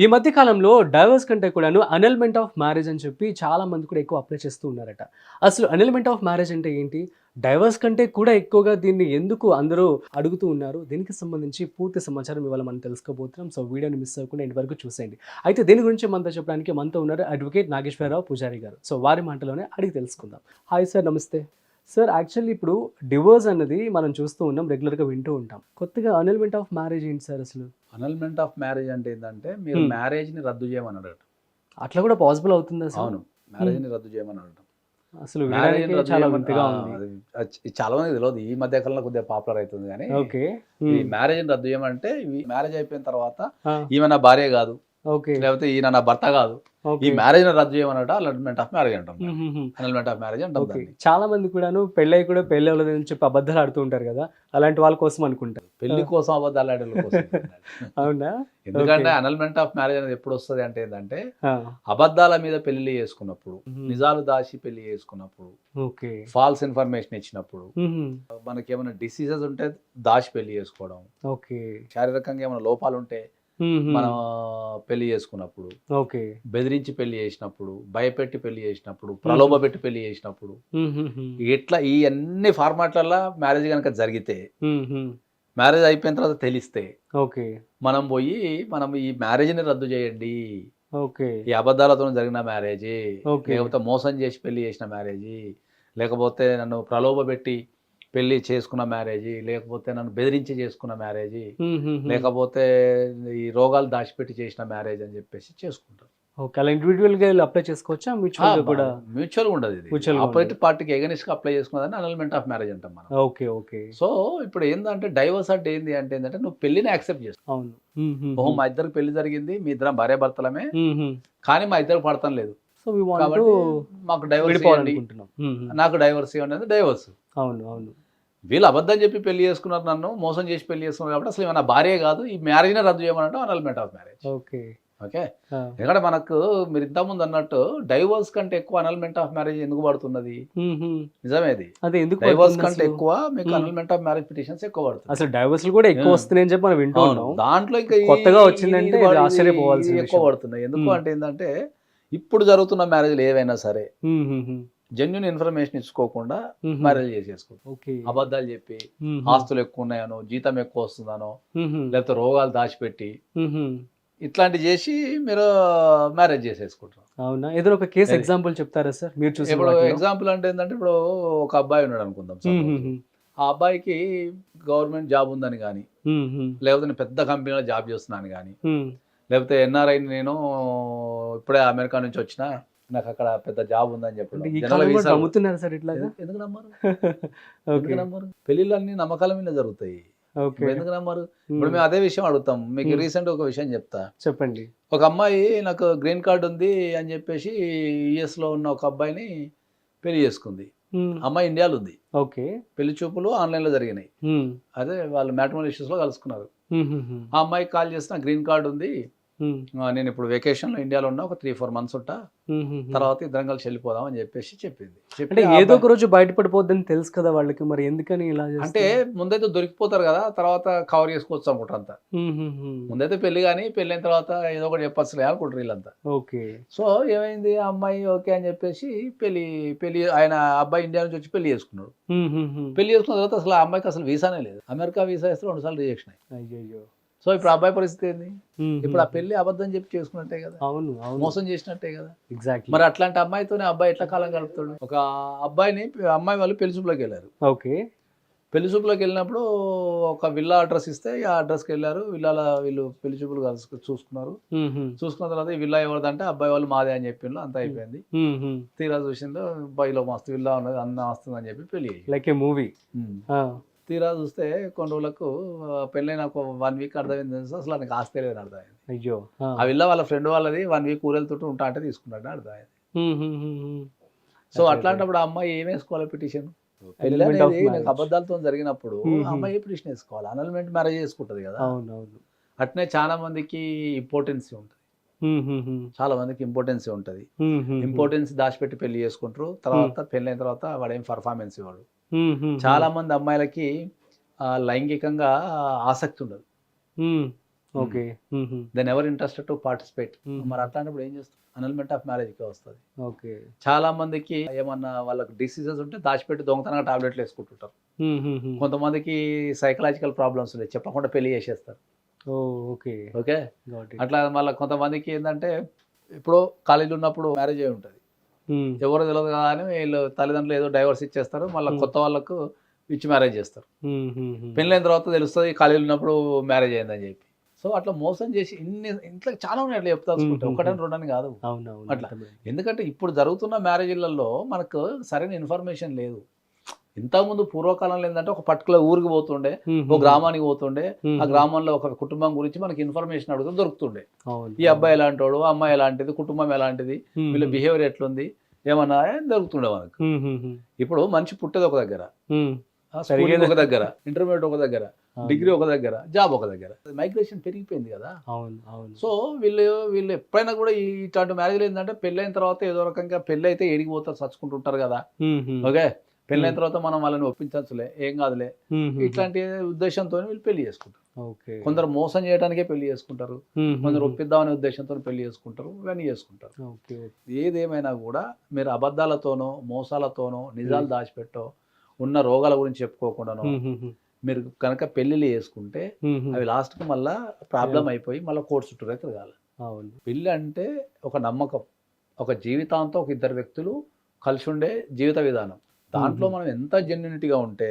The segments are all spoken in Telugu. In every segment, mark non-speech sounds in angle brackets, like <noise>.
ఈ మధ్య కాలంలో డైవర్స్ కంటే కూడాను అనల్మెంట్ ఆఫ్ మ్యారేజ్ అని చెప్పి చాలా మంది కూడా ఎక్కువ అప్లై చేస్తూ ఉన్నారట. అసలు అనల్మెంట్ ఆఫ్ మ్యారేజ్ అంటే ఏంటి? డైవర్స్ కంటే కూడా ఎక్కువగా దీన్ని ఎందుకు అందరూ అడుగుతూ ఉన్నారు? దీనికి సంబంధించి పూర్తి సమాచారం ఇవాళ మనం తెలుసుకోబోతున్నాం. సో వీడియోని మిస్ అవ్వకుండా ఇంటి వరకు చూసేయండి. అయితే దీని గురించి మనతో చెప్పడానికి మనతో ఉన్నారు అడ్వకేట్ నాగేశ్వరరావు పూజారి గారు. సో వారి మాటలోనే అడిగి తెలుసుకుందాం. హాయ్ సార్ నమస్తే. సార్ యాక్చువల్లీ ఇప్పుడు డివోర్స్ అన్నది మనం చూస్తూ ఉన్నాం రెగ్యులర్గా వింటూ ఉంటాం. కొత్తగా అనల్మెంట్ ఆఫ్ మ్యారేజ్ ఏంటి సార్ అసలు? అనల్మెంట్ ఆఫ్ మ్యారేజ్ అంటే ఏంటంటే మీరు. మ్యారేజ్ని రద్దు చేయమని అడగటం అట్లా కూడా పాసిబుల్ అవుతుందా అవును. మ్యారేజ్ని రద్దు చేయమని అడగటం అసలు చాలా వింతగా ఉంది. చాలా మంది తెలియదు. ఈ మధ్య కాలంలో కొద్దిగా పాపులర్ అవుతుంది కానీ ఓకే. ఈ మ్యారేజ్ని రద్దు చేయమంటే మ్యారేజ్ అయిపోయిన తర్వాత ఈమె నా భార్య కాదు. ఓకే. లేకపోతే ఈయన నా భర్త కాదు. ఈ మ్యారేజ్ రద్దు చేయమన్నట అనల్మెంట్ ఆఫ్ మ్యారేజ్ అంటాం అనల్మెంట్ ఆఫ్ మ్యారేజ్ అంటాం చాలా మంది కూడాను పెళ్ళై కూడా పెళ్ళి అవ్వలేదని చెప్పి అబద్ధాలు ఆడుతూ ఉంటారు కదా అలాంటి వాళ్ళ కోసం అనుకుంటారు. పెళ్ళి కోసం అబద్ధాలు ఆడే అవునా? ఎందుకంటే. అనల్మెంట్ ఆఫ్ మ్యారేజ్ అనేది ఎప్పుడు వస్తుంది అంటే ఏంటంటే అబద్ధాల మీద పెళ్ళి చేసుకున్నప్పుడు. నిజాలు దాచి పెళ్ళి చేసుకున్నప్పుడు ఓకే. ఫాల్స్ ఇన్ఫర్మేషన్ ఇచ్చినప్పుడు. మనకి ఏమైనా డిసీజెస్ ఉంటే దాచి పెళ్ళి చేసుకోవడం. ఓకే. శారీరకంగా ఏమైనా లోపాలు ఉంటే. మనం పెళ్ళి చేసుకున్నప్పుడు ఓకే బెదిరించి పెళ్ళి చేసినప్పుడు భయపెట్టి పెళ్ళి చేసినప్పుడు ప్రలోభ పెట్టి పెళ్ళి చేసినప్పుడు. ఇట్లా ఈ అన్ని ఫార్మాట్లలో మ్యారేజ్ కనుక జరిగితే. మ్యారేజ్ అయిపోయిన తర్వాత తెలిస్తే ఓకే మనం పోయి మనం ఈ మ్యారేజ్ని రద్దు చేయండి ఓకే ఈ అబద్ధాలతో జరిగిన మ్యారేజ్. లేకపోతే మోసం చేసి పెళ్ళి చేసిన మ్యారేజ్ లేకపోతే నన్ను ప్రలోభ పెట్టి పెళ్ళి చేసుకున్న మ్యారేజ్ లేకపోతే నన్ను బెదిరించి చేసుకున్న మ్యారేజ్. లేకపోతే ఈ రోగాలు దాచిపెట్టి చేసిన మ్యారేజ్ అని చెప్పేసి చేసుకుంటారు. ఓకే అలా ఇండివిజువల్గా అప్లై చేసుకోవచ్చా? మ్యూచువల్ కూడా? మ్యూచువల్ ఉండదు ఇది. ఆపోజిట్ ఉండదు. పార్టీకి ఎగనిస్ట్గా అప్లై చేసుకున్నదని అనల్మెంట్ ఆఫ్ మ్యారేజ్ అంటాం మనం. Okay okay. సో ఇప్పుడు ఏంటంటే డైవర్స్ అంటే ఏంది అంటే ఏంటంటే నువ్వు పెళ్ళిని యాక్సెప్ట్ చేస్తావు. అవును. ఓహో మా ఇద్దరికి పెళ్ళి జరిగింది మీ ఇద్దరం భార్య భర్తలమే. కానీ మా ఇద్దరు పడతాం లేదు. సో వి వాంట్ కాబట్టి మాకు డైవర్స్. నాకు డైవర్స్ ఇవ్వండి డైవర్స్ అవును అవును. వీళ్ళు అబద్ధం చెప్పి పెళ్ళి చేసుకున్నారు నన్ను మోసం చేసి పెళ్ళి చేసుకున్నారు కాబట్టి అసలు నా భార్య కాదు ఈ మ్యారేజ్ రద్దు చేయమన్నట్టు annulment of marriage okay okay. ఎందుకంటే మనకు మీరు ఇంతకుముందు అన్నట్టు డైవర్స్ కంటే ఎక్కువ అనల్మెంట్ ఆఫ్ మ్యారేజ్ ఎందుకు పడుతున్నది. నిజమేది అదే ఎందుకు డైవర్స్ కంటే? ఎక్కువ మీకు. అనల్మెంట్ ఆఫ్ మ్యారేజ్ పిటిషన్స్ ఎక్కువ పడుతుంది అసలు డైవర్స్ కూడా ఎక్కువ. వస్తున్నాయని చెప్పి మనం వింటూ అవును. ఉన్నాం దాంట్లో ఇంకా కొత్తగా వచ్చిందంటే ఇది ఎక్కువ. పడుతున్నాయి ఎందుకు. అంటే ఏంటంటే ఇప్పుడు జరుగుతున్న మ్యారేజ్లు ఏవైనా సరే. జెన్యున్ ఇన్ఫర్మేషన్ ఇచ్చుకోకుండా. మ్యారేజ్ చేసేసుకుంటారు ఓకే అబద్ధాలు చెప్పి. ఆస్తులు ఎక్కువ ఉన్నాయనో జీతం ఎక్కువ వస్తుందనో. లేకపోతే రోగాలు దాచిపెట్టి. ఇట్లాంటి చేసి మీరు మ్యారేజ్ చేసేసుకుంటారు అవునా ఏదైనా ఒక కేసు. ఎగ్జాంపుల్ చెప్తారా సార్ మీరు చూసిన ఇప్పుడు? ఎగ్జాంపుల్ అంటే ఏంటంటే ఇప్పుడు ఒక అబ్బాయి ఉన్నాడు అనుకుందాం. ఆ అబ్బాయికి గవర్నమెంట్ జాబ్ ఉందని కానీ. లేకపోతే నేను పెద్ద కంపెనీలో జాబ్ చేస్తున్నాను కానీ. లేకపోతే ఎన్ఆర్ఐ నేను ఇప్పుడే అమెరికా నుంచి వచ్చిన నాకు అక్కడ పెద్ద జాబ్ ఉందని వీసాలు- నమ్ముతున్నారు సార్ ఇట్లాగా? ఎందుకు- నమ్మరు? <laughs> ఎందుకు నమ్మరు? పెళ్ళిళ్ళన్నీ నమ్మకాల మీద జరుగుతాయి. ఎందుకు నమ్మరు? మ్మ్. ఇప్పుడు మేము. అదే విషయం అడుగుతాం. మీకు. రీసెంట్ ఒక విషయం చెప్తా. చెప్పండి. ఒక అమ్మాయి నాకు గ్రీన్ కార్డ్ ఉంది అని చెప్పేసి యుఎస్లో ఉన్న ఒక అబ్బాయిని పెళ్ళి చేసుకుంది. మ్మ్. అమ్మాయి ఇండియాలో ఉంది. ఓకే. పెళ్ళి చూపులు ఆన్లైన్లో జరిగినాయి. అదే వాళ్ళు మ్యాట్రిమోనల్ ఇష్యూస్లో కలుసుకున్నారు. ఆ అమ్మాయికి కాల్ చేసిన గ్రీన్ కార్డ్ ఉంది. నేను ఇప్పుడు వెకేషన్లో ఇండియాలో ఉన్నా ఒక త్రీ ఫోర్ మంత్స్ ఉంటా. తర్వాత ఇద్దరం కలిసి వెళ్ళిపోదాం అని చెప్పేసి చెప్పింది. చెప్పి అంటే ఏదో ఒక రోజు బయటపడిపోద్దని తెలుసు కదా వాళ్ళకి మరి ఎందుకని ఇలా? అంటే ముందైతే దొరికిపోతారు కదా తర్వాత కవర్ చేసుకోవచ్చు అనుకుంటారు అంతా. ముందైతే పెళ్ళి కానీ పెళ్ళైన తర్వాత ఏదో ఒకటి చెప్పచ్చులే అనుకుంటారు వీళ్ళంతా. ఓకే. సో ఏమైంది ఆ అమ్మాయి ఓకే అని చెప్పేసి పెళ్ళి పెళ్ళి ఆయన అబ్బాయి ఇండియా నుంచి వచ్చి పెళ్ళి చేసుకున్నాడు. పెళ్ళి చేసుకున్న తర్వాత అసలు ఆ అమ్మాయికి అసలు వీసానే లేదు. అమెరికా వీసా ఇస్తే రెండు సార్లు రిజెక్షన్ అయ్యి. అయ్యయ్యో. సో ఇప్పుడు అబ్బాయి పరిస్థితి ఏంది. ఇప్పుడు ఆ పెళ్ళి అబద్ధం చెప్పి చేసుకున్నట్టే కదా. అవును అవును. మోసం చేసినట్టే కదా. ఎగ్జాక్ట్లీ మరి అట్లాంటి అమ్మాయితోనే అబ్బాయి ఎట్లా కాలం గడుపుతాడు? ఒక అబ్బాయిని అమ్మాయి వాళ్ళు పెళ్ళి చూపులోకి వెళ్ళారు. ఓకే. పెళ్ళి చూపులోకి వెళ్ళినప్పుడు ఒక విల్లా అడ్రస్ ఇస్తే ఆ అడ్రస్కి వెళ్ళారు. విల్లాల వీళ్ళు పెళ్ళి చూపులు కలుసు చూసుకున్నారు. చూసుకున్న తర్వాత ఈ విల్లా ఎవరిదంటే అబ్బాయి వాళ్ళు మాదే అని చెప్పిండ్రు. అంతా అయిపోయింది. తీరా చూసిందో అబ్బాయిలో మస్తు విల్లా ఉన్నది అన్న వస్తుంది అని చెప్పి పెళ్ళి. Like a movie. తీరా చూస్తే కొన్ని రోజులకు ఆ, పెళ్ళైన ఒక వన్ వీక్ అర్థమైంది తెలుసా? అసలు నాకు ఆస్తి లేదని అర్థమైంది. అయ్యో ఆ. విల్లా వాళ్ళ ఫ్రెండ్ వాళ్ళది వన్ వీక్ ఊరెళ్తుంటూ ఉంటా అంటే తీసుకున్నాడు అర్థమైంది. సో అట్లాంటప్పుడు ఆ అమ్మాయి ఏం వేసుకోవాలి పిటిషన్ పెళ్ళి అనేది నాకు. అబద్ధాలతో జరిగినప్పుడు అమ్మాయి పిటిషన్ వేసుకోవాలి? అనల్మెంట్ మ్యారేజ్ చేసుకుంటది కదా. అట్నే చాలా మందికి ఇంపార్టెన్సీ ఉంటుంది. చాలా మందికి ఇంపార్టెన్సీ ఉంటుంది. ఇంపార్టెన్స్ దాచిపెట్టి పెళ్ళి చేసుకుంటారు. తర్వాత పెళ్ళైన తర్వాత వాడు ఏం పర్ఫార్మెన్స్ ఇవ్వడు. చాలా మంది అమ్మాయిలకి లైంగికంగా ఆసక్తి ఉండదు. Okay. Then ever interested to participate. మరి అట్లాంటప్పుడు ఏం చేస్తాం అనల్మెంట్ ఆఫ్ మ్యారేజ్కి వస్తుంది. ఓకే. చాలా మందికి ఏమన్నా వాళ్ళకి డిసీజెస్ ఉంటే దాచిపెట్టి దొంగతనంగా టాబ్లెట్లు వేసుకుంటుంటారు. కొంతమందికి సైకలాజికల్ ప్రాబ్లమ్స్ ఉన్నాయి. చెప్పకుండా పెళ్ళి చేసేస్తారు. ఓకే. ఓకే? అట్లా మళ్ళీ కొంతమందికి ఏంటంటే ఇప్పుడు కాలేజీలో ఉన్నప్పుడు మ్యారేజ్ అయి ఉంటుంది. ఎవరు తెలియదు కదా అని వీళ్ళు తల్లిదండ్రులు ఏదో డైవర్స్ ఇచ్చేస్తారు. మళ్ళీ. కొత్త వాళ్ళకు ఇచ్చి మ్యారేజ్ చేస్తారు. పెళ్ళైన తర్వాత తెలుస్తుంది కాలేజీలో ఉన్నప్పుడు మ్యారేజ్ అయిందని చెప్పి. సో అట్లా మోసం చేసి ఇన్ని ఇంట్లో చాలా ఉన్నాయి అట్లా చెప్తా hmm, ఒకటని రెండని కాదు. అట్లా. ఎందుకంటే ఇప్పుడు జరుగుతున్న మ్యారేజ్లలో మనకు సరైన ఇన్ఫర్మేషన్ లేదు. ఇంతకుముందు పూర్వకాలంలో ఏంటంటే ఒక పర్టికులర్ ఊరికి పోతుండే ఒక గ్రామానికి పోతుండే ఆ గ్రామంలో ఒక కుటుంబం గురించి మనకి ఇన్ఫర్మేషన్ అడుగుతూ దొరుకుతుండే. ఈ అబ్బాయి ఎలాంటోడు ఆ అమ్మాయి ఎలాంటిది కుటుంబం ఎలాంటిది వీళ్ళ బిహేవియర్ ఎట్లుంది ఏమన్నా దొరుకుతుండే మనకు ఇప్పుడు మనిషి పుట్టేది ఒక దగ్గర ఒక దగ్గర <laughs> ఇంటర్మీడియట్ ఒక దగ్గర డిగ్రీ ఒక దగ్గర జాబ్ ఒక దగ్గర. మైగ్రేషన్ పెరిగిపోయింది కదా. అవును అవును. సో వీళ్ళు వీళ్ళు ఎప్పుడైనా కూడా ఈ ఇట్లాంటి మ్యారేజ్లు ఏంటంటే పెళ్ళైన తర్వాత ఏదో రకంగా పెళ్ళి అయితే ఎడిగిపోతారు చచ్చుకుంటుంటారు కదా. ఓకే? పెళ్ళైన తర్వాత మనం వాళ్ళని ఒప్పించచ్చులే ఏం కాదులే. ఇట్లాంటి ఉద్దేశంతో వీళ్ళు పెళ్ళి చేసుకుంటారు. కొందరు మోసం చేయడానికే పెళ్ళి చేసుకుంటారు కొందరు ఒప్పిద్దామనే ఉద్దేశంతో పెళ్ళి చేసుకుంటారు ఇవన్నీ చేసుకుంటారు. ఏదేమైనా కూడా మీరు అబద్ధాలతోనో మోసాలతోనో నిజాలు దాచిపెట్టో ఉన్న రోగాల గురించి చెప్పుకోకుండానో మీరు కనుక పెళ్ళిళ్ళు చేసుకుంటే అవి లాస్ట్కి మళ్ళా ప్రాబ్లం అయిపోయి మళ్ళీ కోర్టు చుట్టూ అయితే తిరగాలి. పెళ్ళి అంటే ఒక నమ్మకం ఒక జీవితాంతం ఒక ఇద్దరు వ్యక్తులు కలిసి ఉండే జీవిత విధానం. దాంట్లో. మనం ఎంత జెన్యునిటీగా ఉంటే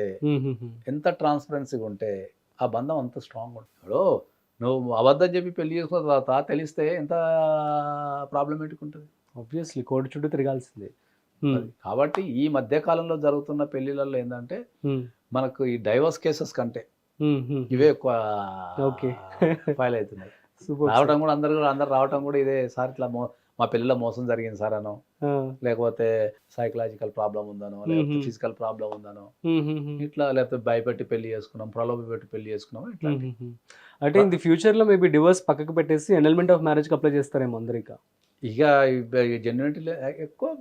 ఎంత ట్రాన్స్పరెన్సీగా ఉంటే ఆ బంధం అంత స్ట్రాంగ్ ఉంటుంది. నువ్వు అబద్ధం చెప్పి పెళ్ళి చేసుకున్న తర్వాత తెలిస్తే ఎంత ప్రాబ్లమేటిక్ ఉంటుంది ఆబ్వియస్లీ కోడి చుట్టూ తిరగాల్సిందే. కాబట్టి ఈ మధ్య కాలంలో జరుగుతున్న పెళ్ళిళ్ళల్లో ఏంటంటే మనకు ఈ డైవర్స్ కేసెస్ కంటే ఇవే ఎక్కువ Okay. ఫైల్ అవుతున్నాయి. <laughs> రావటం కూడా అందరు కూడా అందరు రావటం కూడా ఇదే సార్ ఇట్లా మో పిల్లల మోసం జరిగింది సార్ అనో. లేకపోతే సైకలాజికల్ ప్రాబ్లం ఉందనో లేకపోతే. ఫిజికల్ ప్రాబ్లం ఉందనో. ఇట్లా లేకపోతే భయపెట్టి పెళ్ళి చేసుకున్నాం ప్రలోభ పెట్టి పెళ్ళి చేసుకున్నాం ఇట్లా అంటే ఇన్ ది ఫ్యూచర్లో మేబీ డివోర్స్ పక్కకు పెట్టేసి ఎనల్మెంట్ ఆఫ్ మ్యారేజ్ అప్లై చేస్తారేమో అందరు ఇక. జెన్యునిటీ ఎక్కువ.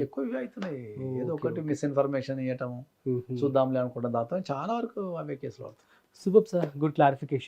ఎక్కువ ఇవి అవుతున్నాయి. ఏదో ఒకటి. మిస్ఇన్ఫర్మేషన్ ఇవ్వటం చూద్దాంలే అనుకుంటాం. దాంతో చాలా వరకు అవే కేసులు అవుతాయి. Super sir good clarification.